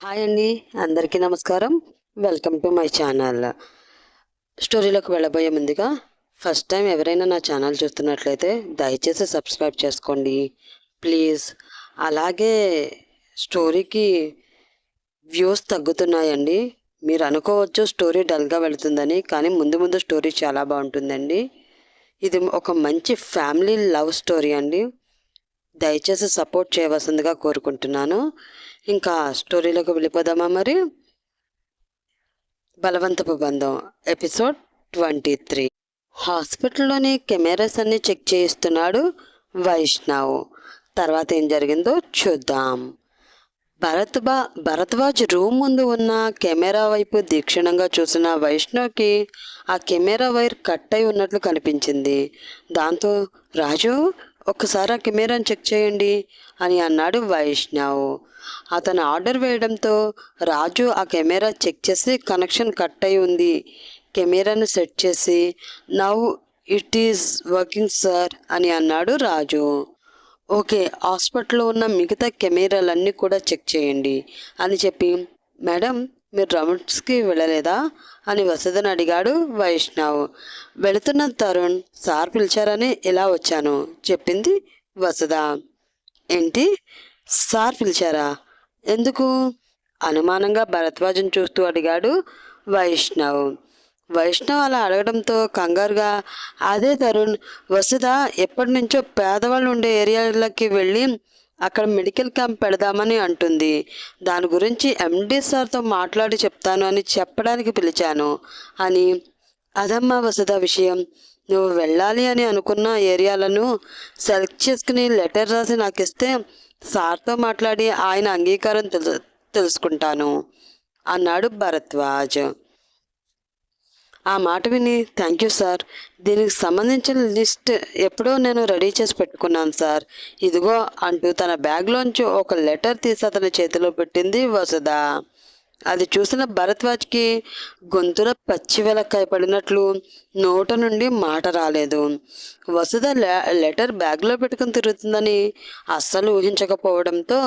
Hi అండి అందరికీ నమస్కారం. Welcome to my channel. స్టోరీలోకి వెళ్ళబోయే ముందుగా ఫస్ట్ టైం ఎవరైనా నా ఛానల్ చూస్తున్నట్లయితే దయచేసి సబ్స్క్రైబ్ చేసుకోండి. ప్లీజ్. అలాగే స్టోరీకి వ్యూస్ తగ్గుతున్నాయండి. మీరు అనుకోవచ్చు స్టోరీ డల్గా వెళుతుందని కానీ ముందు ముందు స్టోరీ చాలా బాగుంటుందండి. ఇది ఒక మంచి ఫ్యామిలీ లవ్ స్టోరీ అండి. దయచేసి సపోర్ట్ చేయవలసిందిగా కోరుకుంటున్నాను. ఇంకా స్టోరీలోకి వెళ్ళిపోదామా మరి? బలవంతపు బంధం ఎపిసోడ్ ట్వంటీ త్రీ. హాస్పిటల్లోని కెమెరాస్ అన్ని చెక్ చేయిస్తున్నాడు వైష్ణవ్. తర్వాత ఏం జరిగిందో చూద్దాం. భరత్ బా భరద్వాజ్ రూమ్ ముందు ఉన్న కెమెరా వైపు దీక్షణంగా చూసిన వైష్ణవ్కి ఆ కెమెరా వైర్ కట్ అయి ఉన్నట్లు కనిపించింది. దాంతో రాజు ఒక్కసారి ఆ కెమెరాను చెక్ చేయండి అని అన్నాడు వైష్ణవ్. అతను ఆర్డర్ వేయడంతో రాజు ఆ కెమెరా చెక్ చేసి కనెక్షన్ కట్ అయి ఉంది. కెమెరాను సెట్ చేసి now it is working sir అని అన్నాడు రాజు. ఓకే హాస్పిటల్లో ఉన్న మిగతా కెమెరాలన్నీ కూడా చెక్ చేయండి అని చెప్పి మేడం మీరు రౌండ్స్కి వెళ్ళలేదా? అని వసదని అడిగాడు వైష్ణవ్. వెళుతున్న తరుణ్ సార్ పిలిచారని ఇలా వచ్చాను? చెప్పింది వసద ఏంటి? సార్ పిలిచారా? ఎందుకు? అనుమానంగా భరద్వాజం చూస్తూ అడిగాడు వైష్ణవ్. వైష్ణవ్ అలా అడగడంతో కంగారుగా అదే తరుణ్ వసుధ ఎప్పటి నుంచో పేదవాళ్ళు ఉండే ఏరియాలకి వెళ్ళి అక్కడ మెడికల్ క్యాంప్ పెడదామని అంటుంది. దాని గురించి ఎండి సార్తో మాట్లాడి చెప్తాను అని చెప్పడానికి పిలిచాను. అని అదమ్మా వసుధ విషయం. నువ్వు వెళ్ళాలి అని అనుకున్న ఏరియాలను సెలెక్ట్ చేసుకుని లెటర్ రాసి నాకు ఇస్తే సార్తో మాట్లాడి ఆయన అంగీకారం తెలు తెలుసుకుంటాను అన్నాడు భరద్వాజ్. ఆ మాట విని థ్యాంక్ యూ సార్. దీనికి సంబంధించిన లిస్ట్ ఎప్పుడో నేను రెడీ చేసి పెట్టుకున్నాను సార్. ఇదిగో అంటూ తన బ్యాగ్లోంచి ఒక లెటర్ తీసి అతని చేతిలో పెట్టింది వసుధ. అది చూసిన భరద్వాజ్కి గొంతున పచ్చి వెలక్కాయ పడినట్లు నోట నుండి మాట రాలేదు. వసుధ లెటర్ బ్యాగ్లో పెట్టుకుని తిరుగుతుందని అస్సలు ఊహించకపోవడంతో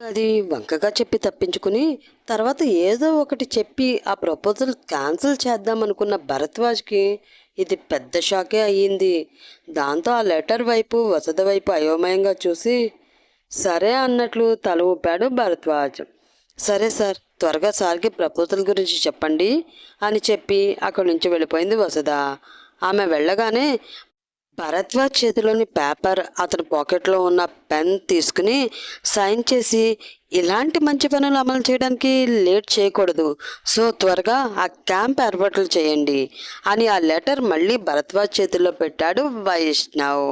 అది వంకగా చెప్పి తప్పించుకుని తర్వాత ఏదో ఒకటి చెప్పి ఆ ప్రపోజల్ క్యాన్సిల్ చేద్దాం అనుకున్న భరద్వాజ్కి ఇది పెద్ద షాకే అయ్యింది. దాంతో ఆ లెటర్ వైపు వసతి వైపు అయోమయంగా చూసి సరే అన్నట్లు తల ఊపాడు భరద్వాజ్ సరే సార్ త్వరగా సార్కి ప్రపోజల్ గురించి చెప్పండి అని చెప్పి అక్కడి నుంచి వెళ్ళిపోయింది వసుధ. ఆమె వెళ్ళగానే భరద్వాజ్ చేతిలోని పేపర్ అతని పాకెట్లో ఉన్న పెన్ తీసుకుని సైన్ చేసి ఇలాంటి మంచి పనులు అమలు చేయడానికి లేట్ చేయకూడదు. సో త్వరగా ఆ క్యాంప్ ఏర్పాట్లు చేయండి అని ఆ లెటర్ మళ్ళీ భరద్వాజ్ చేతిలో పెట్టాడు వైష్ణవ్.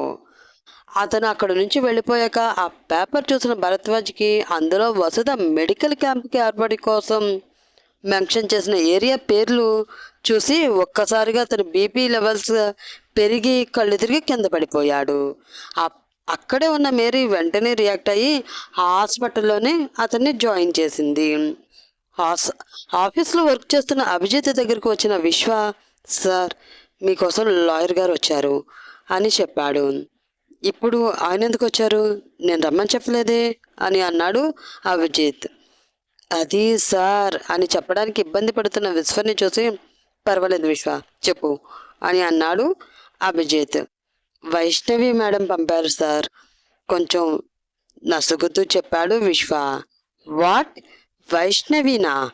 అతను అక్కడ నుంచి వెళ్ళిపోయాక ఆ పేపర్ చూసిన భరద్వాజ్కి అందులో వసుధ మెడికల్ క్యాంప్కి ఏర్పాటు కోసం మెన్షన్ చేసిన ఏరియా పేర్లు చూసి ఒక్కసారిగా అతని బీపీ లెవెల్స్ పెరిగి కళ్ళు తిరిగి కింద పడిపోయాడు. అక్కడే ఉన్న మేరీ వెంటనే రియాక్ట్ అయ్యి ఆ హాస్పిటల్లోనే అతన్ని జాయిన్ చేసింది. హాస్ ఆఫీస్లో వర్క్ చేస్తున్న అభిజిత్ దగ్గరికి వచ్చిన విశ్వ సార్ మీకోసం లాయర్ గారు వచ్చారు అని చెప్పాడు. ఇప్పుడు ఆయన ఎందుకు వచ్చారు? నేను రమ్మని చెప్పలేదే అని అన్నాడు అభిజిత్. అది సార్ అని చెప్పడానికి ఇబ్బంది పడుతున్న విశ్వని చూసి పర్వాలేదు విశ్వ చెప్పు అని అన్నాడు అభిజిత్. వైష్ణవి మేడం పంపారు సార్. కొంచెం నసుగుతూ చెప్పాడు విశ్వ. వాట్? వైష్ణవినా?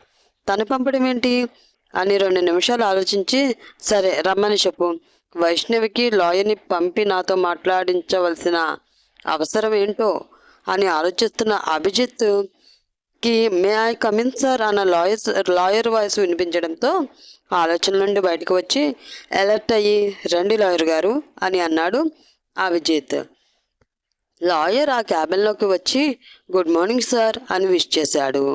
తను పంపడం ఏంటి? అని రెండు నిమిషాలు ఆలోచించి సరే రమ్మని చెప్పు. వైష్ణవికి లాయర్ని పంపి నాతో మాట్లాడించవలసిన అవసరం ఏంటో అని ఆలోచిస్తున్న అభిజిత్కి may I come in sir అన్న లాయర్ లాయర్ వాయిస్ వినిపించడంతో ఆలోచన నుండి బయటకు వచ్చి అలర్ట్ అయ్యి రండి లాయర్ గారు అని అన్నాడు అభిజిత్ లాయర్ ఆ క్యాబిన్లోకి వచ్చి గుడ్ మార్నింగ్ సార్ అని విష్ చేశాడు.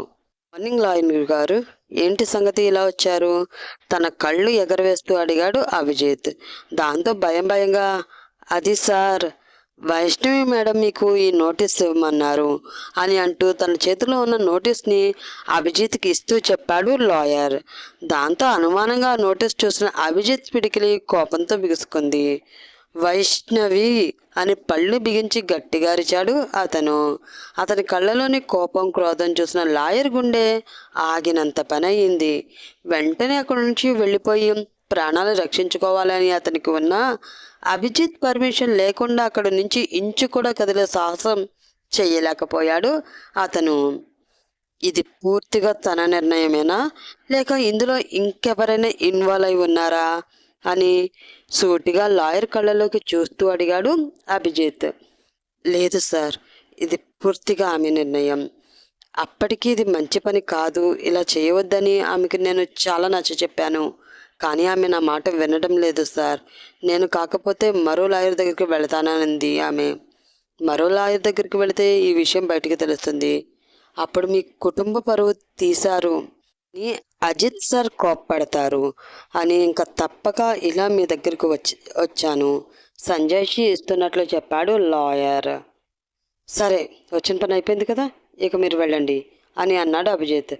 మార్నింగ్ లాయర్ గారు ఏంటి సంగతి ఇలా వచ్చారు? తన కళ్ళు ఎగరవేస్తూ అడిగాడు అభిజిత్ దాంతో భయం భయంగా అది సార్ వైష్ణవి మేడం మీకు ఈ నోటీస్ ఇవ్వమన్నారు అని అంటూ తన చేతిలో ఉన్న నోటీస్ని అభిజిత్కి ఇస్తూ చెప్పాడు లాయర్. దాంతో అనుమానంగా నోటీస్ చూసిన అభిజిత్ పిడికిలి కోపంతో బిగుసుకుంది. వైష్ణవి అని పళ్ళు బిగించి గట్టిగా అరిచాడు అతను. అతని కళ్ళలోని కోపం క్రోధం చూసిన లాయర్ గుండె ఆగినంత పని అయింది వెంటనే అక్కడి నుంచి వెళ్ళిపోయి ప్రాణాలు రక్షించుకోవాలని అతనికి ఉన్న అభిజిత్ పర్మిషన్ లేకుండా అక్కడి నుంచి ఇంచు కూడా కదిలే సాహసం చేయలేకపోయాడు అతను. ఇది పూర్తిగా తన నిర్ణయమేనా? లేక ఇందులో ఇంకెవరైనా ఇన్వాల్వ్ అయి ఉన్నారా? అని సూటిగా లాయర్ కళ్ళలోకి చూస్తూ అడిగాడు అభిజిత్. లేదు సార్ ఇది పూర్తిగా ఆమె నిర్ణయం. అప్పటికి ఇది మంచి పని కాదు ఇలా చేయవద్దని ఆమెకు నేను చాలా నచ్చ చెప్పాను కానీ ఆమె నా మాట వినడం లేదు సార్. నేను కాకపోతే మరో లాయర్ దగ్గరికి వెళతానంది ఆమె. మరో లాయర్ దగ్గరికి వెళితే ఈ విషయం బయటికి తెలుస్తుంది. అప్పుడు మీ కుటుంబ పరువు తీశారు. అని అజిత్ సార్ కోప్పడతారు అని ఇంకా తప్పక ఇలా మీ దగ్గరికి వచ్చి వచ్చాను. సంజయ్షి ఇస్తున్నట్లు చెప్పాడు లాయర్. సరే వచ్చిన పని అయిపోయింది కదా ఇక మీరు వెళ్ళండి అని అన్నాడు అభిజిత్.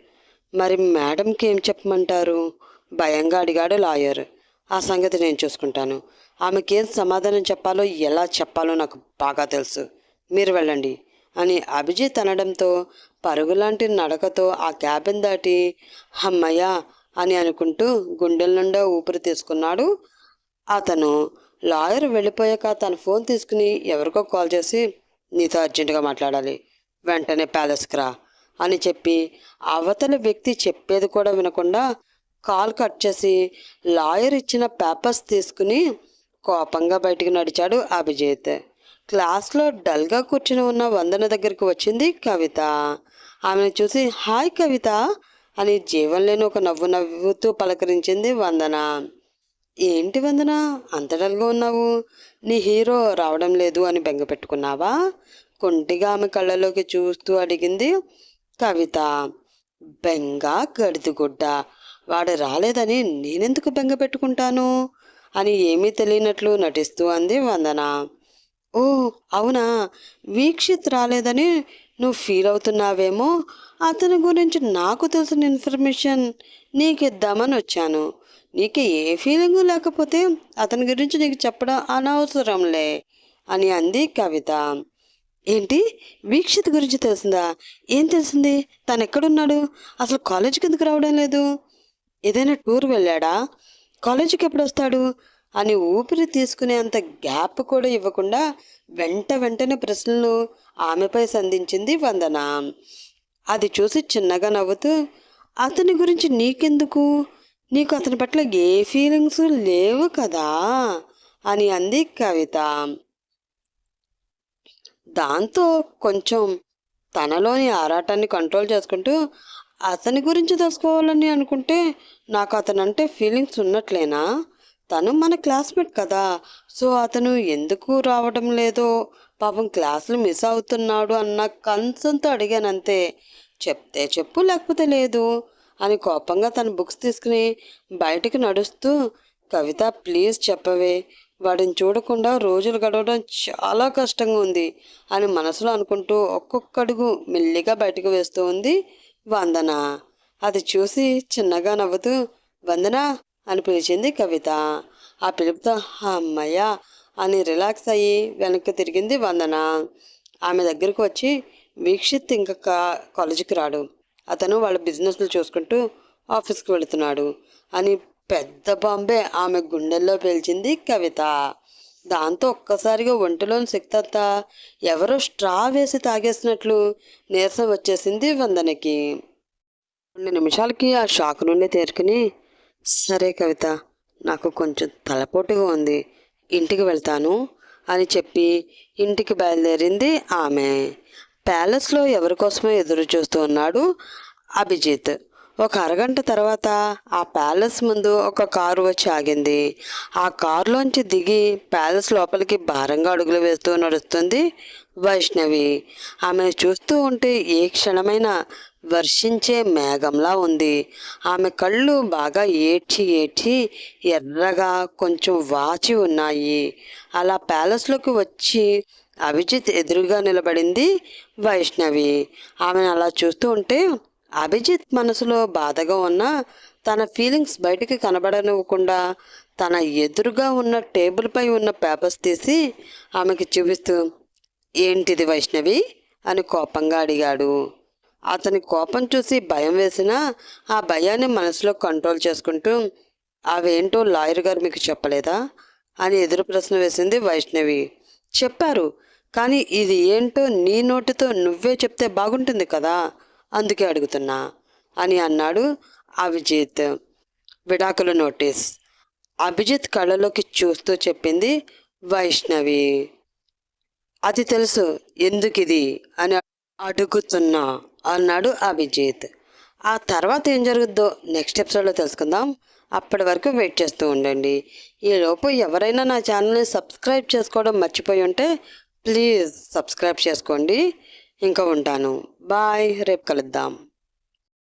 మరి మేడంకి ఏం చెప్పమంటారు? భయంగా అడిగాడు లాయర్. ఆ సంగతి నేను చూసుకుంటాను. ఆమెకేం సమాధానం చెప్పాలో ఎలా చెప్పాలో నాకు బాగా తెలుసు. మీరు వెళ్ళండి అని అభిజిత్ అనడంతో పరుగులాంటి నడకతో ఆ క్యాబిన్ దాటి హమ్మయ్య అని అనుకుంటూ గుండెల నుండా ఊపిరి తీసుకున్నాడు అతను. లాయర్ వెళ్ళిపోయాక తన ఫోన్ తీసుకుని ఎవరికో కాల్ చేసి నీతో అర్జెంటుగా మాట్లాడాలి. వెంటనే ప్యాలెస్కి రా అని చెప్పి అవతల వ్యక్తి చెప్పేది కూడా వినకుండా కాల్ కట్ చేసి లాయర్ ఇచ్చిన పేపర్స్ తీసుకుని కోపంగా బయటికి నడిచాడు అభిజిత్. క్లాస్లో డల్గా కూర్చుని ఉన్న వందన దగ్గరికి వచ్చింది కవిత. ఆమెను చూసి హాయ్ కవిత అని జీవం లేని ఒక నవ్వు నవ్వుతూ పలకరించింది వందన. ఏంటి వందన? అంత డల్గా ఉన్నావు? నీ హీరో రావడం లేదు అని బెంగ పెట్టుకున్నావా? కొంటిగా ఆమె కళ్ళలోకి చూస్తూ అడిగింది కవిత. బెంగ గడిదిగుడ్డ. వాడు రాలేదని నేనెందుకు బెంగ పెట్టుకుంటాను? అని ఏమీ తెలియనట్లు నటిస్తూ అంది వందన. ఓ అవునా? వీక్షిత్ రాలేదని నువ్వు ఫీల్ అవుతున్నావేమో? అతని గురించి నాకు తెలిసిన ఇన్ఫర్మేషన్ నీకు ఇద్దామని వచ్చాను నీకు ఏ ఫీలింగు లేకపోతే అతని గురించి నీకు చెప్పడం అనవసరంలే అని అంది కవిత. ఏంటి? వీక్షిత్ గురించి తెలిసిందా? ఏం తెలిసింది? తను ఎక్కడున్నాడు అసలు కాలేజీకి ఎందుకు రావడం లేదు? ఏదైనా టూర్ వెళ్ళాడా? కాలేజీకి ఎప్పుడు వస్తాడు అని ఊపిరి తీసుకునేంత గ్యాప్ కూడా ఇవ్వకుండా వెంట వెంటనే ప్రశ్నలు ఆమెపై సంధించింది వందన. అది చూసి చిన్నగా నవ్వుతూ అతని గురించి నీకెందుకు? నీకు అతని పట్ల ఏ ఫీలింగ్స్ లేవు కదా అని అంది కవిత. దాంతో కొంచెం తనలోని ఆరాటాన్ని కంట్రోల్ చేసుకుంటూ అతని గురించి తెలుసుకోవాలని అనుకుంటే నాకు అతనంటే ఫీలింగ్స్ ఉన్నట్లేనా? తను మన క్లాస్మేట్ కదా. సో అతను ఎందుకు రావడం లేదో పాపం క్లాసులు మిస్ అవుతున్నాడు అన్న కన్సర్న్తో అడిగాను అంతే చెప్తే చెప్పు లేకపోతే లేదు అని కోపంగా తన బుక్స్ తీసుకుని బయటికి నడుస్తూ కవిత ప్లీజ్ చెప్పవే వాడిని చూడకుండా రోజులు గడవడం చాలా కష్టంగా ఉంది అని మనసులో అనుకుంటూ ఒక్కొక్క అడుగు మెల్లిగా బయటకు వేస్తూ ఉంది. వందన? అది చూసి చిన్నగా నవ్వుతూ వందన? అని పిలిచింది కవిత. ఆ పిలుపుతో అమ్మయ్య అని రిలాక్స్ అయ్యి వెనక్కి తిరిగింది వందన. ఆమె దగ్గరకు వచ్చి వీక్షిత్ ఇంకా కాలేజీకి రాడు. అతను వాళ్ళ బిజినెస్లు చూసుకుంటూ ఆఫీస్కి వెళుతున్నాడు అని పెద్ద బాంబే ఆమె గుండెల్లో పేల్చింది కవిత. దాంతో ఒక్కసారిగా ఒంటిలోని శక్తి అంతా ఎవరో స్ట్రా వేసి తాగేసినట్లు నీరసం వచ్చేసింది వందనకి. కొన్ని నిమిషాలకి ఆ షాక్ నుండి తేరుకుని సరే కవిత నాకు కొంచెం తలపోటుగా ఉంది ఇంటికి వెళ్తాను అని చెప్పి ఇంటికి బయలుదేరింది ఆమె. ప్యాలెస్లో ఎవరి కోసమో ఎదురు చూస్తూ ఉన్నాడు అభిజిత్. ఒక అరగంట తర్వాత ఆ ప్యాలెస్ ముందు ఒక కారు వచ్చి ఆగింది. ఆ కారులోంచి దిగి ప్యాలెస్ లోపలికి భారంగా అడుగులు వేస్తూ నడుస్తుంది వైష్ణవి. ఆమెను చూస్తూ ఉంటే ఏ క్షణమైనా వర్షించే మేఘంలా ఉంది. ఆమె కళ్ళు బాగా ఏడ్చి ఏడ్చి ఎర్రగా కొంచెం వాచి ఉన్నాయి. అలా ప్యాలెస్లోకి వచ్చి అభిజిత్ ఎదురుగా నిలబడింది వైష్ణవి. ఆమెను అలా చూస్తూ ఉంటే అభిజిత్ మనసులో బాధగా ఉన్నా తన ఫీలింగ్స్ బయటికి కనబడనివ్వకుండా తన ఎదురుగా ఉన్న టేబుల్పై ఉన్న పేపర్స్ తీసి ఆమెకి చూపిస్తూ ఏంటిది వైష్ణవి? అని కోపంగా అడిగాడు. అతని కోపం చూసి భయం వేసినా ఆ భయాన్ని మనసులో కంట్రోల్ చేసుకుంటూ అవేంటో లాయర్ గారు మీకు చెప్పలేదా? అని ఎదురు ప్రశ్న వేసింది వైష్ణవి. చెప్పారు కానీ ఇది ఏంటో నీ నోటితో నువ్వే చెప్తే బాగుంటుంది కదా? అందుకే అడుగుతున్నా అని అన్నాడు అభిజిత్. విడాకుల నోటీస్. అభిజిత్ కళ్ళలోకి చూస్తూ చెప్పింది వైష్ణవి. అది తెలుసు ఎందుకు ఇది అని అడుగుతున్నా అన్నాడు అభిజిత్. ఆ తర్వాత ఏం జరుగుద్దో నెక్స్ట్ ఎపిసోడ్లో తెలుసుకుందాం. అప్పటి వరకు వెయిట్ చేస్తూ ఉండండి. ఈలోపు ఎవరైనా నా ఛానల్ని సబ్స్క్రైబ్ చేసుకోవడం మర్చిపోయి ఉంటే ప్లీజ్ సబ్స్క్రైబ్ చేసుకోండి. ఇంకా ఉంటాను. బాయ్. రేపు కలుద్దాం.